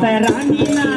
แต่ร้านนี้นะ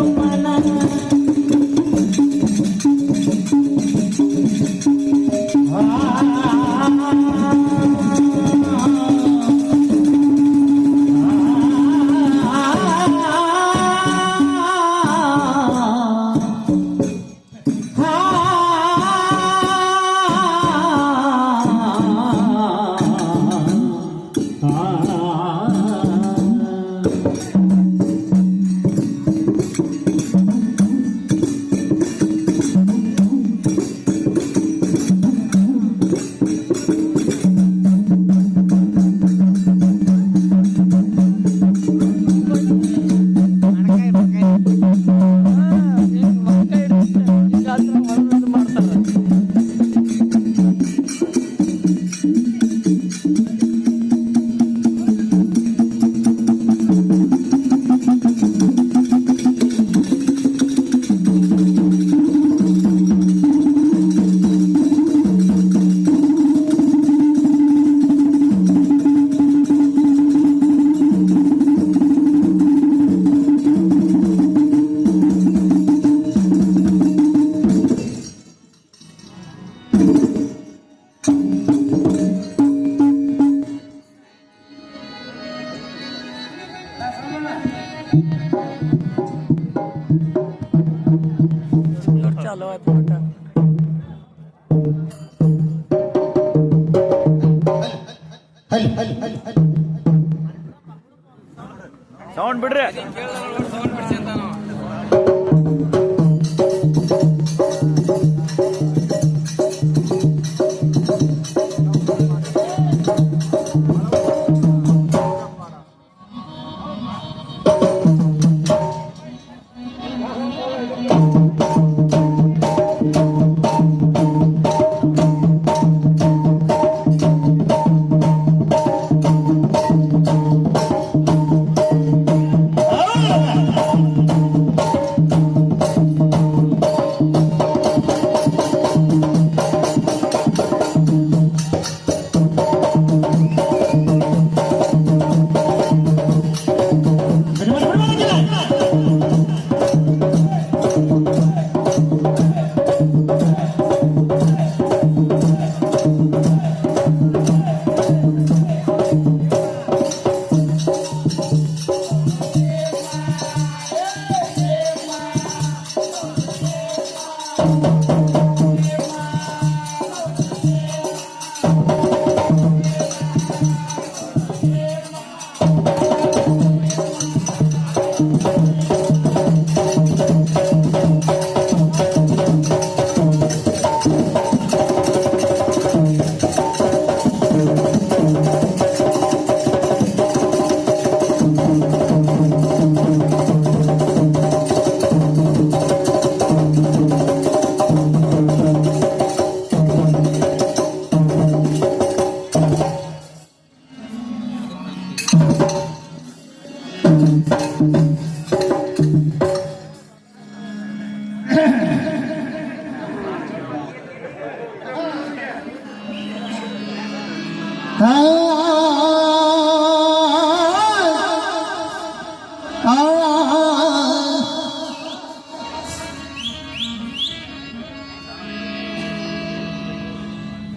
Oh.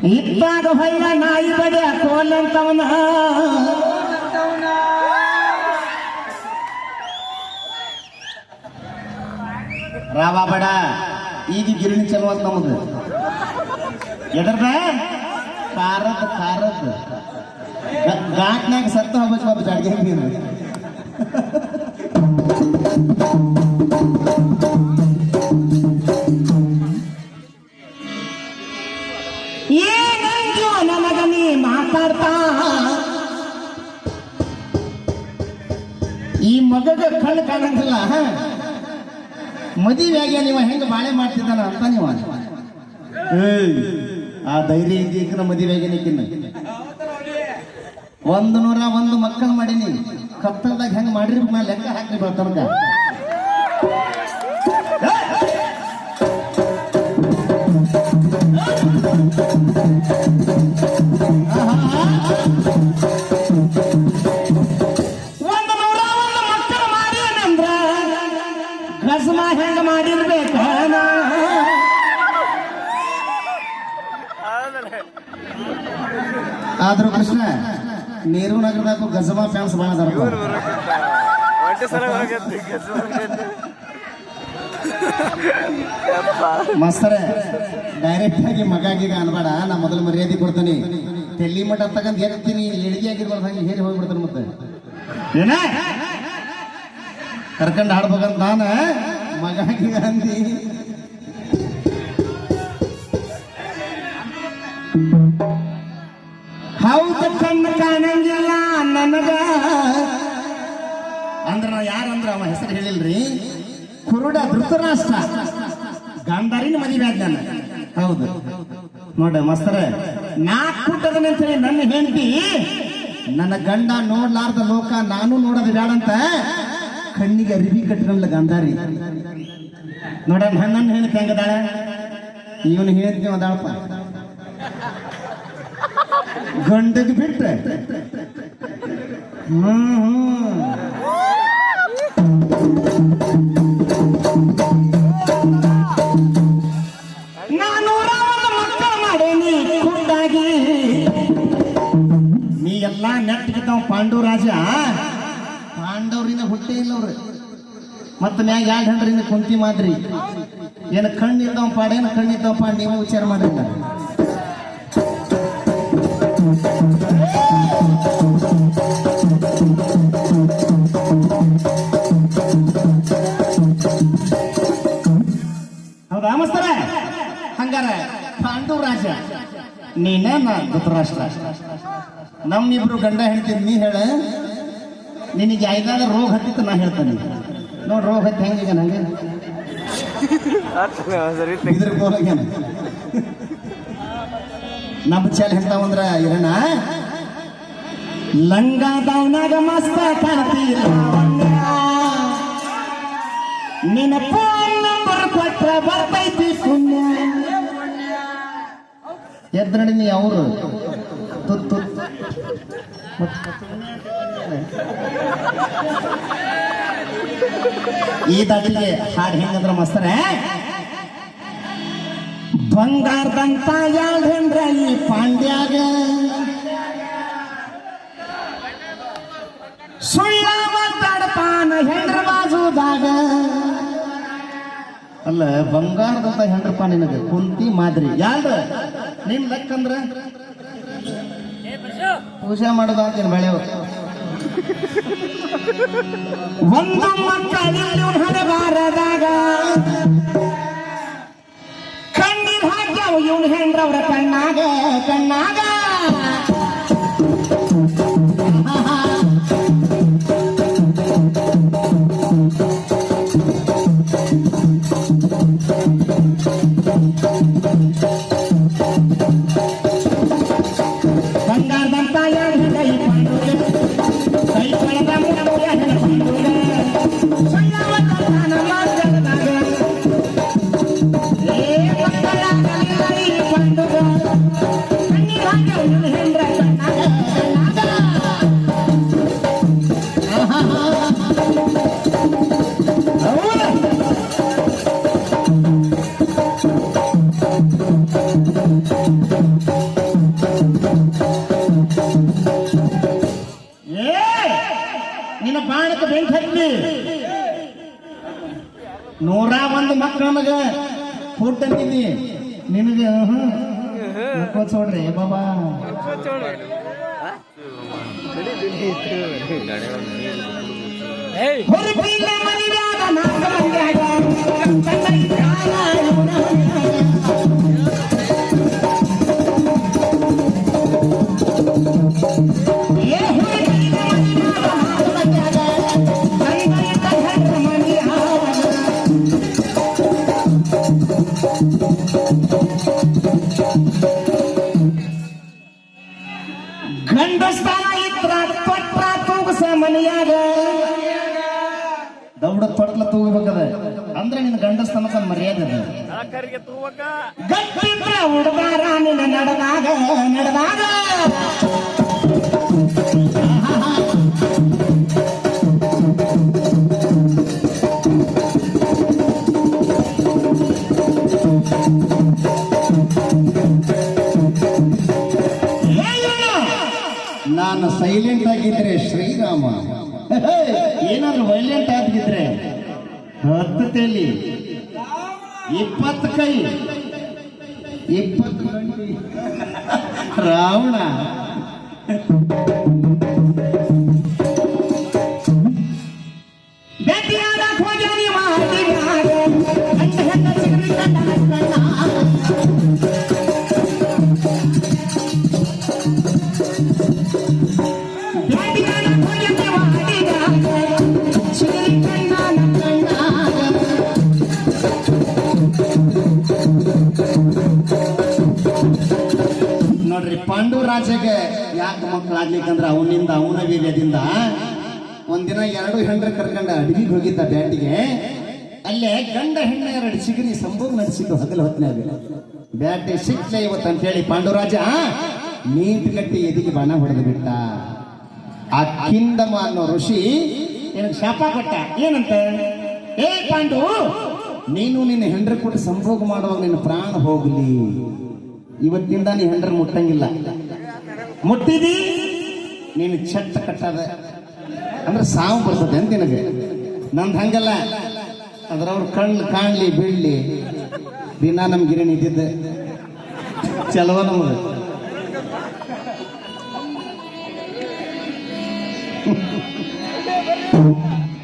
ಇದ್ದಾಗ ಹೊಯ್ಯ ನಾಯಿ ಬಡಿಯ ಕೋಲಂತವನ. ರಾವ ಬಡ ಈಗ ಗಿರಣಿ ಚಲೋ ಅಂತ ನಮ್ದು. ಎದರ್ದ? ಖಾರದ್ ಖಾರದ್ ಗ- ಸತ್ತು ಹೋಗ್ಬೇಕು ಬಾಬು ಜಾಡ್ಗೆ. ನೀನು ಏನಂದ್ಯೋ ನನಗ ನೀ ಮಾತಾಡ್ತಾ? ಈ ಮಗಗ ಕಣ್ಣು ಕಾಣಂಗಿಲ್ಲ ಮದುವೆಯಾಗಿ ನೀವು ಹೆಂಗೆ ಬಾಳೆ ಮಾಡ್ತಿದ್ದಾನ ಅಂತ ನೀವು. ಆ ಧೈರ್ಯ ಇದೀಗ ಮದುವೆಯಾಗಿ ನಿಕ್ಕಿನ ಒಂದು ನೂರ ಒಂದು ಮಕ್ಕಳು ಮಾಡೀನಿ. ಕತ್ತಲ್ದಾಗ ಹೆಂಗ್ ಮಾಡಿರಿ ನಾ ಲೆಕ್ಕ ಹಾಕಿ ಬರ್ತನಕ ಒಂದು ನೂರ ಒಂದು ಮಕ್ಕಳು ಮಾಡೀನಂದ್ರ ಗಜಮ ಹೆಂಗ ಮಾಡಿರ್ಬೇಕ ಆದ್ರೂ ಕೃಷ್ಣ ನೀರು ನಗರದಾಗ ಗಜಮಾ ಫ್ಯಾನ್ಸ್ ಭಾಳ ಅದಾರ ಮಸ್ತರೆ ಡೈರೆಕ್ಟ್ ಆಗಿ ಮಗ ಗೀಗ ಅನ್ಬೇಡ. ನಾ ಮೊದಲು ಮರ್ಯಾದೆ ಕೊಡ್ತೀನಿ. ತೆಲ್ಲಿ ಮಠ ಅಂತಕ್ಕಂತ ಹೇಳ್ತೀನಿ ಎಳಿಗೆ ಆಗಿರ್ಬಾರ್ದು. ಹಂಗೆ ಹೇಳಿ ಹೋಗ್ಬಿಡ್ತಾನೆ ಮತ್ತೆ. ಏನ? ಕರ್ಕೊಂಡು ಹಾಡ್ಬೇಕಂತ ನಾನು? ಮಗ ಗೀಗ ಅಂದಿ. ಹೌದು ಕಣ್ಣು ಕಾಣಂಗಿಲ್ಲ ನನಗ. ಅಂದ್ರ ನಾ ಯಾರಂದ್ರ ಅವ ಹೆಸರು ಹೇಳಿಲ್ರಿ? ಕುರುಡ ಧೃತರಾಷ್ಟ್ರ. ಗಾಂಧಾರಿನ ಮದುವೆ ಆದ್ ನಾನು ಹೌದು. ನೋಡ ಮಸ್ತರ ನಾ ಕೂಟದನೆ ಅಂತ ಹೇಳಿ ನನ್ನ ಹೆಂಡತಿ ನನ್ನ ಗಂಡ ನೋಡ್ಲಾರ್ದ ಲೋಕ ನಾನು ನೋಡೋದು ಬೇಡಂತ ಕಣ್ಣಿಗೆ ಅರಿವಿ ಕಟ್ಟಿರಲ್ಲ ಗಾಂಧಾರಿ. ನೋಡ ನನ್ನ ಹೆಂಡತಿ ಹೆಂಗದಾಳ? ಇವನು ಹೇಳ್ತೀವಿ ಅದಾಳಪ್ಪ. ಗಂಡಗ್ ಬಿಟ್ರೆ. ಹ್ಮ್ ನಾನು ಮಕ್ಕಳ ಮಾಡೇನಿ ಖುದ್ದಾಗಿ ನೀ ಎಲ್ಲ ನೆಟ್ಟಿಗಿದ್ದವ ಪಾಂಡು ರಾಜ ಪಾಂಡವ್ರಿನ ಹುಟ್ಟೇ ಇಲ್ಲ ಅವ್ರು. ಮತ್ತೆ ಮ್ಯಾಗ ಎರಡು ಹಂಡ್ರಿಂದ ಕುಂತಿ ಮಾದ್ರಿ. ಏನು ಕಣ್ಣಿದ್ದವ ಪಾಡೇನು ಕಣ್ಣಿದ್ದವ ಪಾಡ್, ನೀವು ವಿಚಾರ ಮಾಡಿಲ್ಲ ಹೌದಾ ಮಸ್ತರ? ಹಂಗಾರ ಪಾಂಡು ರಾಜ ನೀನ ನಾ ಧೃತರಾಷ್ಟ್ರ. ನಮ್ಮಿಬ್ರು ಗಂಡ ಹೇಳ್ತೀನಿ ನೀ ಹೇಳ. ನಿನಗೆ ಐದಾದ ರೋಗ ಹತ್ತಿತ್ತು ನಾ ಹೇಳ್ತೇನೆ ನೋಡಿ ರೋಗ ಹತ್ತಿ ಹೆಂಗೀಗ ನನಗೆ ಇದ್ರ ಗೋಲಾಗ್ಯಾನ ನಮ್ಮ ಚಾಲ್ ಹೇಳ್ತಾವಂದ್ರ ಇರಣ ಲಂಗಾದವನಾಗ ಮಸ್ತ ಕಾಣ್ತೀರ ನಿನ್ನ ಫೋನ್ ನಂಬರ್ ಕೊಟ್ರ ಬರ್ತೈತಿ ಸುಮ್ಮನೆ ಎದ್ರಡಿ ನೀ ಅವರು. ತುತ್ತು ಈ ದಾಟಿಗೆ ಹಾಡು ಹೆಂಗಂದ್ರ ಮಸ್ತರ ಬಂಗಾರದಂತ ಎರಡು ಹೆಂಡ್ರ ಈ ಪಾಂಡ್ಯಾಗ? ಸುಳ್ಳ ಮಾತಾಡ್ತಾನ ಹೆಂಡ್ರ ಬಾಜುದಾಗ. ಅಲ್ಲ ಬಂಗಾರದಂತ ಹೆಂಡ್ರಪ್ಪ ನಿನಗೆ ಕುಂತಿ ಮಾದರಿ. ಯಾರ ನಿನ್ ಲೆಕ್ಕಂದ್ರ ಪೂಜೆ ಮಾಡೋದು ಅಂತೀನಿ ಬೆಳೆಯವ. ಒಂದು ಮಕ್ಕಳ ಕಣ್ಣೀರ್ ಹಾಕ್ಯಾವ ಇವನು ಹೆಂಡ್ರವ್ರ ಕಣ್ಣಾಗ ಕಣ್ಣಾಗ ಫುಡ್ ಅಂತಿದ್ದಿ ನಿನಗೆ ನೋಡ್ರಿ ಬಾಬಾ. ಹೊರಪಿಲ್ಲ ಮನೆಯಾಗ ನಾಲ್ಕು ಮಂದ್ಯಾಗ ಕಣ್ಣಲ್ಲಿ ಗಂಡಸ್ತಾನ ಇತ್ರ ತೊಟ್ರ ತೂಗಸ ಮನೆಯಾಗ ದೌಡ ತೊಟ್ಲ ತೂಗಬೇಕದ ಅಂದ್ರೆ ನಿನ್ನ ಗಂಡಸ್ತನಕ ಮರ್ಯಾದೆ ಅದ ಗಟ್ಟಿದ್ರ ಹುಡುಗಾರ ನಿನ್ನ ನಡೆದಾಗ ನಡೆದಾಗ ಏನಾದ್ರು ವೈಲೆಂಟ್ ಆಗಿದ್ರೆ ಹತ್ತು ಇಪ್ಪತ್ತು ಕೈ. ಇಪ್ಪತ್ತು. ರಾವಣ. ನೋಡ್ರಿ, ಪಾಂಡು ರಾಜಗೆ ಯಾಕೆ ಮಕ್ಕಳಾಗ್ಲಿಕ್ಕಂದ್ರ ಅವನಿಂದ, ಅವನ ವೀರ್ಯದಿಂದ? ಒಂದಿನ ಎರಡು ಹೆಂಡ್ರ ಕರ್ಕೊಂಡ ಅಡವಿಗೆ ಹೋಗಿದ್ದ ಬ್ಯಾಟಿಗೆ ಅಲ್ಲೇ ಗಂಡ ಹೆಣ್ಣ ಎರಡು ಚಿಗರಿ ಸಂಭೋಗ ನಡೆಸಿದ್ದು ಹಗಲು ಹೊತ್ತಿನಾಗ ಬ್ಯಾಟಿ ಸಿಕ್ಲ ಇವತ್ತು ಅಂತ ಹೇಳಿ ಪಾಂಡುರಾಜ, ನೀಟ್ ಕಟ್ಟಿ ಎದಿಗೆ ಬಾಣ ಹೊಡೆದು ಬಿಟ್ಟ. ಆ ಕಿಂದಮ ಅನ್ನೋ ಋಷಿ ನಿನಗೆ ಶಾಪ ಕೊಟ್ಟ? ಏನಂತ? ಏ ಪಾಂಡು, ನೀನು ನಿನ್ನ ಹೆಂಡ್ರ ಕೊಟ್ಟು ಸಂಭೋಗ ಮಾಡುವಾಗ ನಿನ್ನ ಪ್ರಾಣ ಹೋಗ್ಲಿ. ಇವತ್ತಿಂದ ನೀ ಹೆಂಡ್ರ ಮುಟ್ಟಂಗಿಲ್ಲ. ಮುಟ್ಟಿದಿ? ನೀನು ಚಟ್ಟ ಕಟ್ಟದ. ಅಂದ್ರೆ ಸಾವು ಬರ್ತದೆ ಅಂತ ನಿನಗೆ. ನಂದು ಹಂಗಲ್ಲ. ಅದ್ರ ಅವ್ರ ಕಣ್ಣು ಕಾಣ್ಲಿ, ಬೀಳ್ಲಿ. ದಿನ ನಮ್ ಗಿರಣಿ ಇದ್ದಿದ್ದೆ. ಚಲವ ನಮಗೆ.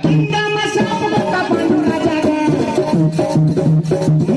Thank ಶಾಪ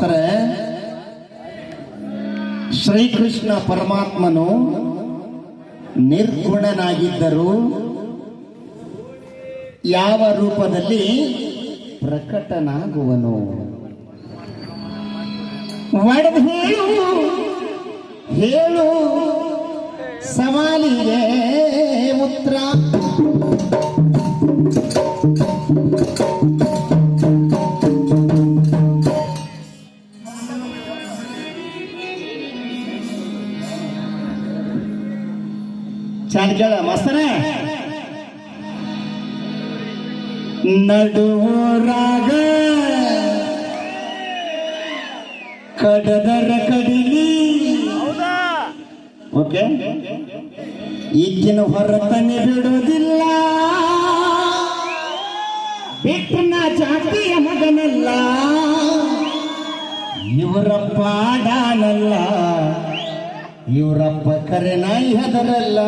ಮಾಸ್ತರ ಶ್ರೀಕೃಷ್ಣ ಪರಮಾತ್ಮನು ನಿರ್ಗುಣನಾಗಿದ್ದರು ಯಾವ ರೂಪದಲ್ಲಿ ಪ್ರಕಟನಾಗುವನು? ಹೇಳು ಹೇಳು ಸವಾಲಿಗೆ ಉತ್ತರ. ಚಾಡ್ಗಳ ಮಸ್ತರ ನಡುವರಾಗ ಕಡದರ ಕಡಿಲಿ. ಓಕೆ. ಈಗಿನ ಹೊರತನೆ ಬಿಡುವುದಿಲ್ಲ ಬಿಟ್ಟನ ಜಾತಿಯ ಮಗನಲ್ಲ. ಇವರ ಡಾನಲ್ಲ ಇವರಪ್ಪ ಕರೆ ನಾಯಿ ಹೆದರಲ್ಲ.